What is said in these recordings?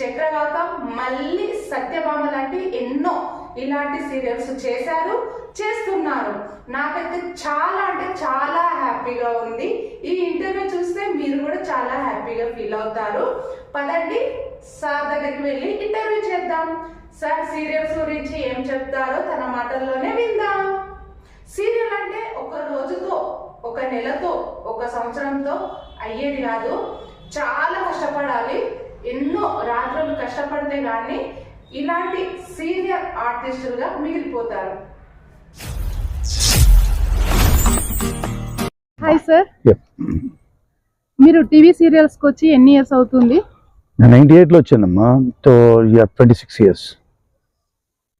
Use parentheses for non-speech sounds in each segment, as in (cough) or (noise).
చక్రవాక మళ్ళీ సత్యభామ లాంటి ఎన్నో ఇలాంటి సీరియల్స్ చేశారు చేస్తున్నారు. నాకైతే చాలా అంటే చాలా హ్యాపీగా ఉంది. ఈ ఇంటర్వ్యూ చూస్తే మీరు కూడా చాలా హ్యాపీగా ఫీల్ అవుతారు. పదండి సార్ దగ్గరికి వెళ్ళి ఇంటర్వ్యూ చేద్దాం. సార్ సీరియల్స్ గురించి ఏం చెప్తారో తన మాటల్లోనే విందాం. సీరియల్ అంటే ఒక రోజుతో ఒక నెలతో ఒక సంవత్సరంతో అయ్యేది కాదు. చాలా కష్టపడాలి. ఎన్నో రాత్రులు కష్టపడితే కానీ ఇలాంటి సీనియర్ ఆర్టిస్టులుగా మిగిలిపోతారు. Hi sir. మీరు టీవీ సీరియల్స్కి వచ్చి ఎన్ని ఇయర్స్ అవుతుంది? నేను నైంటీ ఎయిట్లో వచ్చానమ్మా. తో ఇయర్ ట్వంటీ సిక్స్ ఇయర్స్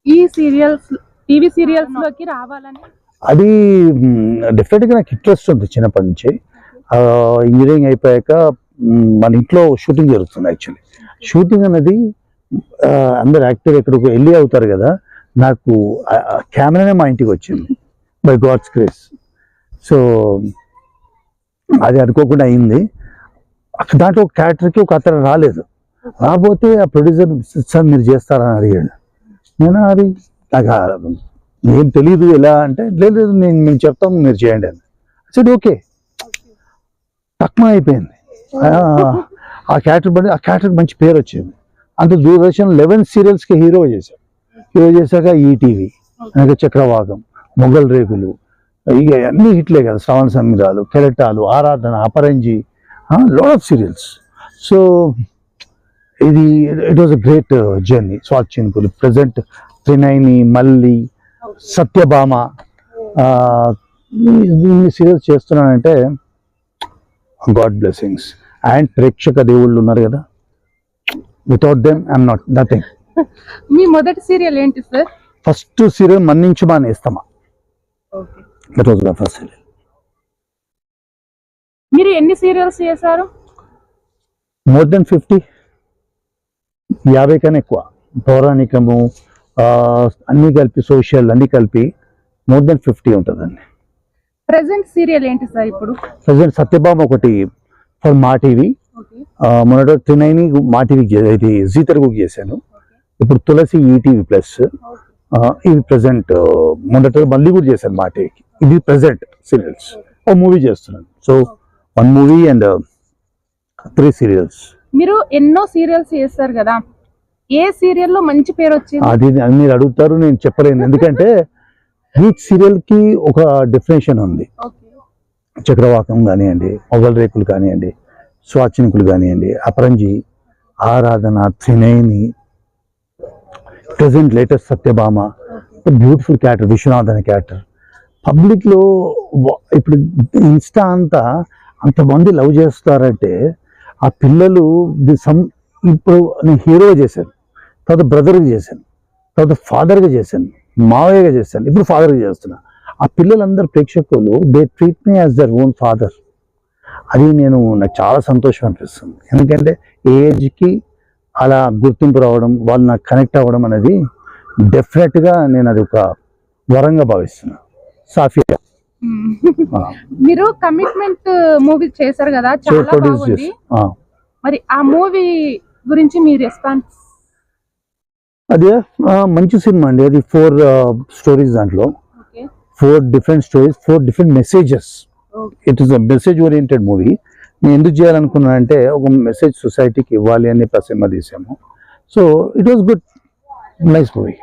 ఈ సీరియల్స్ టీవీ సీరియల్స్లోకి రావాలని? అది డెఫినెట్గా నాకు ఇంట్రెస్ట్ ఉంది చిన్నప్పటి నుంచి. ఇంజనీరింగ్ అయిపోయాక మన ఇంట్లో షూటింగ్ జరుగుతుంది యాక్చువల్లీ. షూటింగ్ అనేది అందరు యాక్టర్ ఎక్కడికి వెళ్ళి అవుతారు కదా నాకు కెమెరానే మా ఇంటికి వచ్చింది బై గాడ్స్ క్రేస్ సో అది అనుకోకుండా అయింది. అక్కడ దాంట్లో ఒక క్యారెక్టర్కి ఒక అతను రాలేదు. రాకపోతే ఆ ప్రొడ్యూసర్ సార్ మీరు చేస్తారని అడిగాడు. నేను అది నాకు ఏం తెలియదు ఎలా అంటే లేదు లేదు, నేను మేము చెప్తాం మీరు చేయండి అని. సరే ఓకే తక్కువ అయిపోయింది. ఆ- క్యారెక్టర్ బట్టి ఆ క్యారెక్టర్ మంచి పేరు వచ్చింది. అంత దూరదర్శన్ లెవెన్ సీరియల్స్కి హీరో చేశాడు. హీరో చేశాక ఈటీవీ ఇంకా చక్రవాకం మొగల్ రేకులు ఇక అన్ని హిట్లే కదా. శ్రవణ సంగీతాలు కెరటాలు Aradhana Aparanji load of serials so ఇది it was a great journey Swathi Chinukulu present Trinayani మల్లి సత్యభామ ఇన్ని సీరియల్స్ చేస్తున్నానంటే గాడ్ బ్లెస్సింగ్స్ అండ్ ప్రేక్షక దేవుళ్ళు ఉన్నారు కదా. Without them I'm not nothing మీ మొదటి సీరియల్ ఏంటి సార్ ఫస్ట్ సీరియల్ మన్నించి మా నేస్తమా దట్ వాజ్ ఫస్ట్ సీరియల్ మీరు ఎన్ని సీరియల్స్ చేశారు? మోర్ దెన్ ఫిఫ్టీ యాభై కన్నా ఎక్కువ. పౌరాణికము అన్నీ కలిపి సోషల్ అన్నీ కలిపి మోర్ దెన్ ఫిఫ్టీ ఉంటుందండి. ప్రెసెంట్ సీరియల్ ఏంటి సార్ ఇప్పుడు? ప్రజెంట్ సత్యభామ ఒకటి ఫర్ మా టీవీ. మొన్నటి త్రినైని మా టీవీకి ఇది జీ తెలుగుకి చేశాను ఇప్పుడు తులసి ఈటీవీ ప్లస్. ఇది ప్రజెంట్ మొదట మళ్ళీ కూడా చేశాను మా టీవీకి. ఇది ప్రజెంట్ సీరియల్స్. ఓ మూవీ చేస్తున్నాను. So one movie and three serials. మీరు ఎన్నో సీరియల్స్ చేస్తారు కదా. ఏ సీరియల్లో మంచి పేరు వచ్చింది? అది మీరు అడుగుతారు నేను చెప్పలేను. ఎందుకంటే (laughs) ఈచ్ సీరియల్కి ఒక డెఫినేషన్ ఉంది. చక్రవాకం కానివ్వండి మొగల్ రేకులు కానివ్వండి స్వాచినికులు కానివ్వండి Aparanji Aradhana Trinayani present latest Satyabhama beautiful character Viswanath అనే క్యారెక్టర్. పబ్లిక్లో ఇప్పుడు ఇన్స్టా అంతా అంతమంది లవ్ చేస్తారంటే ఆ పిల్లలు ది సమ్ ఇప్పుడు నేను హీరోగా చేశాను తర్వాత బ్రదర్గా చేశాను తర్వాత ఫాదర్గా చేశాను మావయ్యగా చేశాను ఇప్పుడు ఫాదర్గా చేస్తున్నా ఆ పిల్లలందరూ ప్రేక్షకులు they treat me as their own father అది నేను నాకు చాలా సంతోషం అనిపిస్తుంది. ఎందుకంటే ఏజ్కి అలా గుర్తింపు రావడం వాళ్ళు నాకు కనెక్ట్ అవ్వడం అనేది డెఫినెట్గా నేను అది ఒక వరంగా భావిస్తున్నాను సాఫియా. మీరు కమిట్మెంట్ మూవీ చేశారు కదా చాలా బాగుంది. మరి ఆ మూవీ గురించి మీ రెస్పాన్స్ అదే మంచి సినిమా అండి. అది ఫోర్ స్టోరీస్ దాంట్లో. Four different stories four different messages it is a message oriented movie నేను ఎందుకు చేయాలనుకున్నానంటే ఒక మెసేజ్ సొసైటీకి ఇవ్వాలి అని సినిమా తీసాము. So it was good nice movie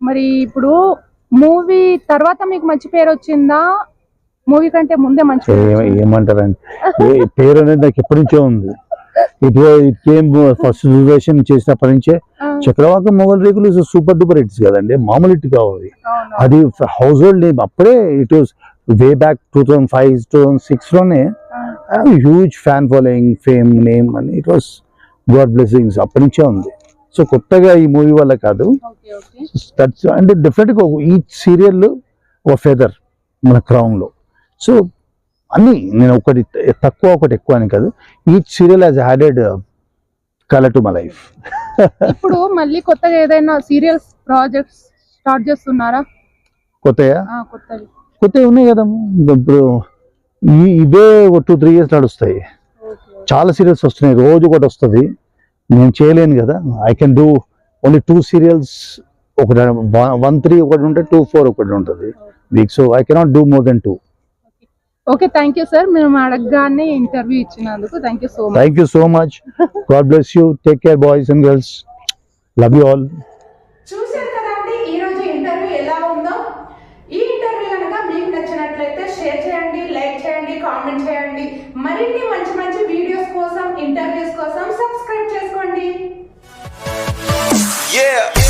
మరి ఇప్పుడు మూవీ తర్వాత మీకు మంచి పేరు వచ్చిందా? మూవీ కంటే ముందే మంచి? ఏమంటారండి పేరు అనేది నాకు ఎప్పటి నుంచో ఉంది. It it came first Doordarshan చేసినప్పటి నుంచే చక్రవాకం మొగల్ రేకులు సూపర్ డూపర్ హిట్స్ కదండి. మామూలు హిట్ కావాలి. అది హౌస్ హోల్డ్ నేమ్ అప్పుడే it was way back two thousand five two thousand సిక్స్లోనే huge fan following fame name అని ఇట్ వాస్ గాడ్ బ్లెస్సింగ్స్ అప్పటి నుంచే ఉంది. సో కొత్తగా ఈ మూవీ వల్ల కాదు. అంటే డెఫినెట్గా ఈ సీరియల్ ఒక ఫెదర్ మన క్రౌన్లో సో అన్నీ నేను ఒకటి తక్కువ ఒకటి ఎక్కువ అని కాదు. ఈ serial has added colour to my life ఇప్పుడు మళ్ళీ కొత్తగా ఏదైనా సీరియల్స్ ప్రాజెక్ట్స్ స్టార్ట్ చేస్తున్నారా? కొత్తగా ఆ, కొత్తవి. ఉన్నాయి కదా ఇప్పుడు ఇవే ఒక టూ త్రీ ఇయర్స్ నడుస్తాయి చాలా సీరియల్స్ వస్తున్నాయి. రోజు ఒకటి వస్తుంది. నేను చేయలేను కదా. I can do only two serials ఒకటి వన్ త్రీ ఒకటి ఉంటే టూ ఫోర్ ఒకటి ఉంటుంది. Week so I cannot do more than two okay thank you sir మేము అడగగానే ఇంటర్వ్యూ ఇచ్చినందుకు thank you so much thank you so much God bless you take care boys and girls love you all చూశారు కదండి ఈ interview ఎలా ఉందో? ఈ interview కనుక మీకు నచ్చినట్లయితే షేర్ చేయండి లైక్ చేయండి కామెంట్ చేయండి. మరిన్ని మంచి మంచి వీడియోస్ కోసం ఇంటర్వ్యూస్ కోసం సబ్స్క్రైబ్ చేసుకోండి. Yeah.